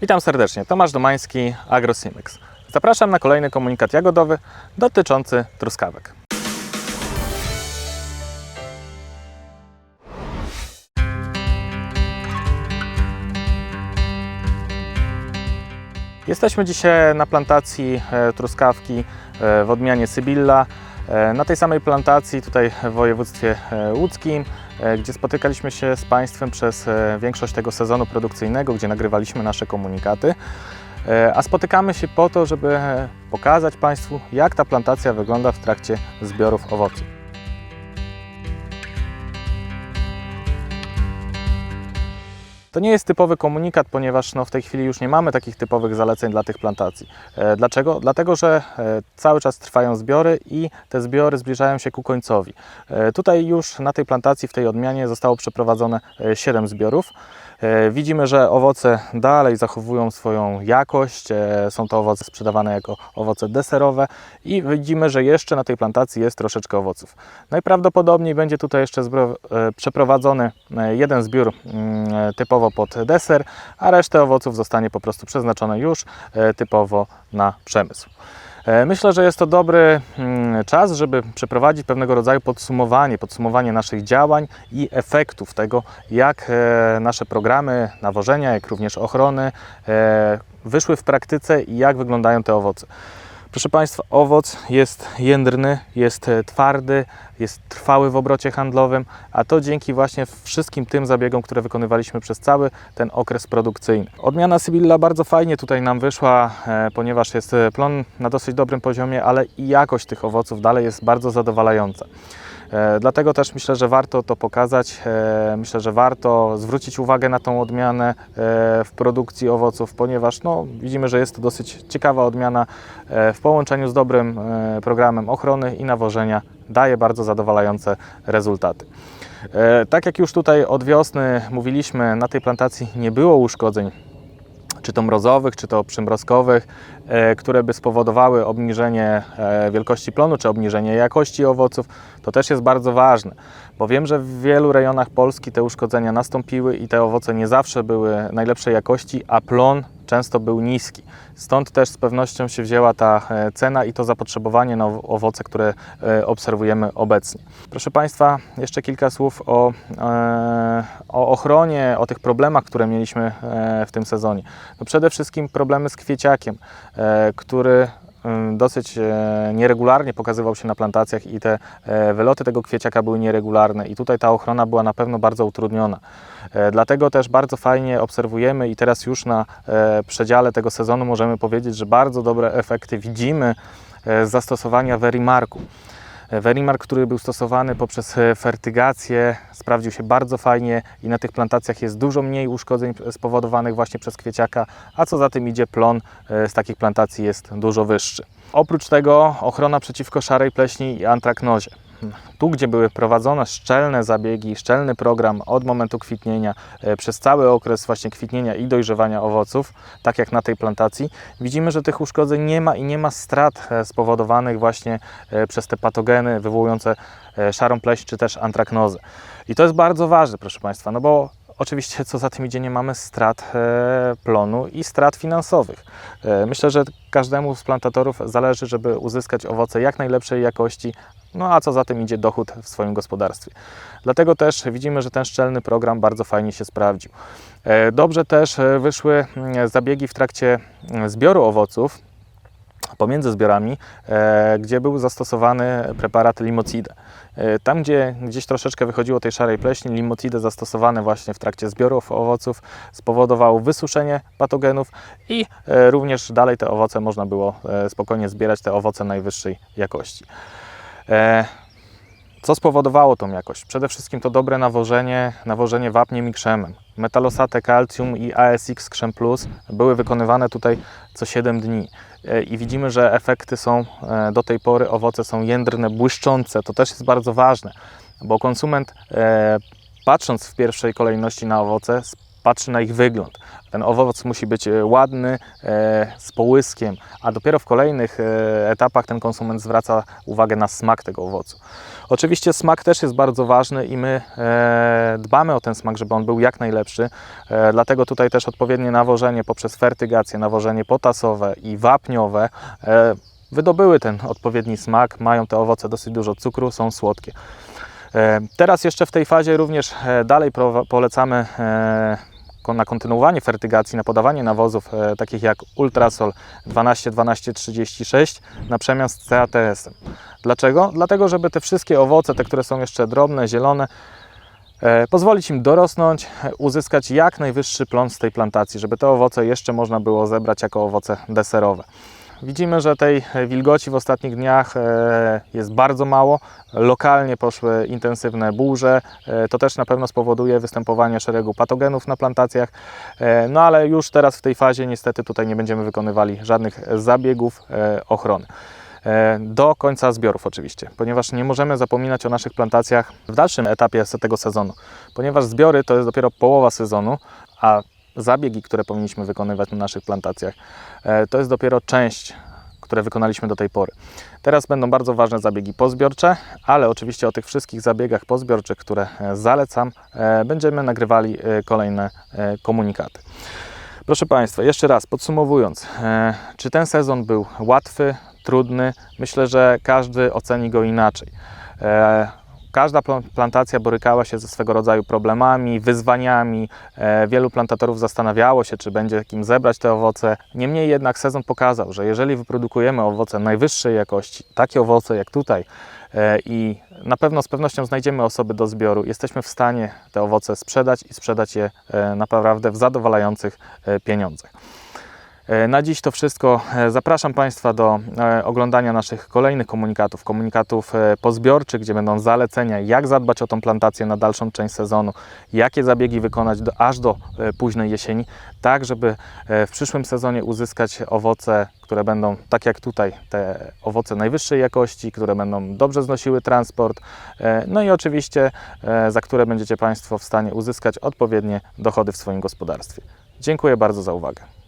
Witam serdecznie, Tomasz Domański, AgroSimex. Zapraszam na kolejny komunikat jagodowy dotyczący truskawek. Jesteśmy dzisiaj na plantacji e, truskawki e, w odmianie Sybilla. E, Na tej samej plantacji, tutaj w województwie łódzkim, gdzie spotykaliśmy się z Państwem przez e, większość tego sezonu produkcyjnego, gdzie nagrywaliśmy nasze komunikaty. E, A spotykamy się po to, żeby e, pokazać Państwu, jak ta plantacja wygląda w trakcie zbiorów owoców. To nie jest typowy komunikat, ponieważ no, w tej chwili już nie mamy takich typowych zaleceń dla tych plantacji. E, Dlaczego? Dlatego, że e, cały czas trwają zbiory i te zbiory zbliżają się ku końcowi. E, Tutaj już na tej plantacji, w tej odmianie zostało przeprowadzone 7 zbiorów. Widzimy, że owoce dalej zachowują swoją jakość. Są to owoce sprzedawane jako owoce deserowe i widzimy, że jeszcze na tej plantacji jest troszeczkę owoców. Najprawdopodobniej będzie tutaj jeszcze przeprowadzony jeden zbiór mm, e, typowo pod deser, a resztę owoców zostanie po prostu przeznaczone już e, typowo na przemysł. E, Myślę, że jest to dobry mm, czas, żeby przeprowadzić pewnego rodzaju podsumowanie, podsumowanie naszych działań i efektów tego, jak e, nasze programy nawożenia, jak również ochrony wyszły w praktyce i jak wyglądają te owoce. Proszę Państwa, owoc jest jędrny, jest e, twardy, jest trwały w obrocie handlowym, a to dzięki właśnie wszystkim tym zabiegom, które wykonywaliśmy przez cały ten okres produkcyjny. Odmiana Sybilla bardzo fajnie tutaj nam wyszła, e, ponieważ jest e, plon na dosyć dobrym poziomie, ale i jakość tych owoców dalej jest bardzo zadowalająca. E, Dlatego też myślę, że warto to pokazać. E, Myślę, że warto zwrócić uwagę na tą odmianę e, w produkcji owoców, ponieważ no, widzimy, że jest to dosyć ciekawa odmiana w połączeniu z dobrym programem ochrony i nawożenia daje bardzo zadowalające rezultaty. Tak jak już tutaj od wiosny mówiliśmy, na tej plantacji nie było uszkodzeń czy to mrozowych, czy to przymrozkowych, e, które by spowodowały obniżenie e, wielkości plonu, czy obniżenie jakości owoców, to też jest bardzo ważne, bo wiem, że w wielu rejonach Polski te uszkodzenia nastąpiły i te owoce nie zawsze były najlepszej jakości, a plon często był niski. Stąd też z pewnością się wzięła ta e, cena i to zapotrzebowanie na ow- owoce, które e, obserwujemy obecnie. Proszę Państwa, jeszcze kilka słów o, e, o ochronie, o tych problemach, które mieliśmy w tym sezonie. No przede wszystkim problemy z kwieciakiem, który dosyć e, nieregularnie pokazywał się na plantacjach i te e, wyloty tego kwieciaka były nieregularne i tutaj ta ochrona była na pewno bardzo utrudniona. E, Dlatego też bardzo fajnie obserwujemy i teraz już na e, przedziale tego sezonu możemy powiedzieć, że bardzo dobre efekty widzimy z zastosowania Verimarku. Verimark, który był stosowany poprzez e, fertygację, sprawdził się bardzo fajnie i na tych plantacjach jest dużo mniej uszkodzeń spowodowanych właśnie przez kwieciaka, a co za tym idzie plon e, z takich plantacji jest dużo wyższy. Oprócz tego ochrona przeciwko szarej pleśni i antraknozie. Tu, gdzie były prowadzone szczelne zabiegi, szczelny program od momentu kwitnienia e, przez cały okres właśnie kwitnienia i dojrzewania owoców, tak jak na tej plantacji, widzimy, że tych uszkodzeń nie ma i nie ma strat e, spowodowanych właśnie e, przez te patogeny wywołujące szarą pleśń czy też antraknozę. I to jest bardzo ważne, proszę Państwa, no bo Oczywiście, co za tym idzie, nie mamy strat plonu i strat finansowych. Myślę, że każdemu z plantatorów zależy, żeby uzyskać owoce jak najlepszej jakości, no a co za tym idzie, dochód w swoim gospodarstwie. Dlatego też widzimy, że ten szczelny program bardzo fajnie się sprawdził. E, dobrze też e, wyszły mm, zabiegi w trakcie mm, zbioru owoców, pomiędzy zbiorami, e, gdzie był zastosowany preparat limocide. Tam, gdzie gdzieś troszeczkę wychodziło tej szarej pleśni, limocide zastosowane właśnie w trakcie zbiorów owoców spowodowało wysuszenie patogenów i również dalej te owoce można było spokojnie zbierać, te owoce najwyższej jakości. E, Co spowodowało tą jakość? Przede wszystkim to dobre nawożenie, nawożenie wapniem i krzemem. Metalosate Calcium i ASX Krzem Plus były wykonywane tutaj co 7 dni. E, I widzimy, że efekty są e, do tej pory, owoce są jędrne, błyszczące. To też jest bardzo ważne, bo konsument patrząc w pierwszej kolejności na owoce, patrzy na ich wygląd. Ten owoc musi być e, ładny, e, z połyskiem, a dopiero w kolejnych e, etapach ten konsument zwraca uwagę na smak tego owocu. Oczywiście smak też jest bardzo ważny i my dbamy o ten smak, żeby on był jak najlepszy. Dlatego tutaj też odpowiednie nawożenie poprzez fertygację, nawożenie potasowe i wapniowe wydobyły ten odpowiedni smak. Mają te owoce dosyć dużo cukru, są słodkie. Teraz jeszcze w tej fazie również dalej polecamy na kontynuowanie fertygacji, na podawanie nawozów e, takich jak Ultrasol 12-12-36 na przemian z CATS-em. Dlaczego? Dlatego, żeby te wszystkie owoce, te, które są jeszcze drobne, zielone, e, pozwolić im dorosnąć, e, uzyskać jak najwyższy plon z tej plantacji, żeby te owoce jeszcze można było zebrać jako owoce deserowe. Widzimy, że tej wilgoci w ostatnich dniach e, jest bardzo mało. Lokalnie poszły intensywne burze. E, To też na pewno spowoduje występowanie szeregu patogenów na plantacjach. E, No ale już teraz w tej fazie niestety tutaj nie będziemy wykonywali żadnych zabiegów e, ochrony. E, Do końca zbiorów oczywiście, ponieważ nie możemy zapominać o naszych plantacjach w dalszym etapie tego sezonu, ponieważ zbiory to jest dopiero połowa sezonu, a zabiegi, które powinniśmy wykonywać na naszych plantacjach, e, to jest dopiero część, które wykonaliśmy do tej pory. Teraz będą bardzo ważne zabiegi pozbiorcze, ale oczywiście o tych wszystkich zabiegach pozbiorczych, które e, zalecam, e, będziemy nagrywali kolejne komunikaty. Proszę Państwa, jeszcze raz podsumowując, czy ten sezon był łatwy, trudny? Myślę, że każdy oceni go inaczej. Każda pla- plantacja borykała się ze swego rodzaju problemami, wyzwaniami. E, Wielu plantatorów zastanawiało się, czy będzie kim zebrać te owoce. Niemniej jednak sezon pokazał, że jeżeli wyprodukujemy owoce najwyższej jakości, takie owoce jak tutaj, e, i na pewno z pewnością znajdziemy osoby do zbioru, jesteśmy w stanie te owoce sprzedać i sprzedać je e, naprawdę w zadowalających pieniądzach. E, Na dziś to wszystko. E, Zapraszam Państwa do e, oglądania naszych kolejnych komunikatów, komunikatów pozbiorczych, gdzie będą zalecenia, jak zadbać o tą plantację na dalszą część sezonu, jakie zabiegi wykonać do, aż do późnej jesieni, tak żeby w przyszłym sezonie uzyskać owoce, które będą, tak jak tutaj, te owoce najwyższej jakości, które będą dobrze znosiły transport, no i oczywiście za które będziecie Państwo w stanie uzyskać odpowiednie dochody w swoim gospodarstwie. Dziękuję bardzo za uwagę.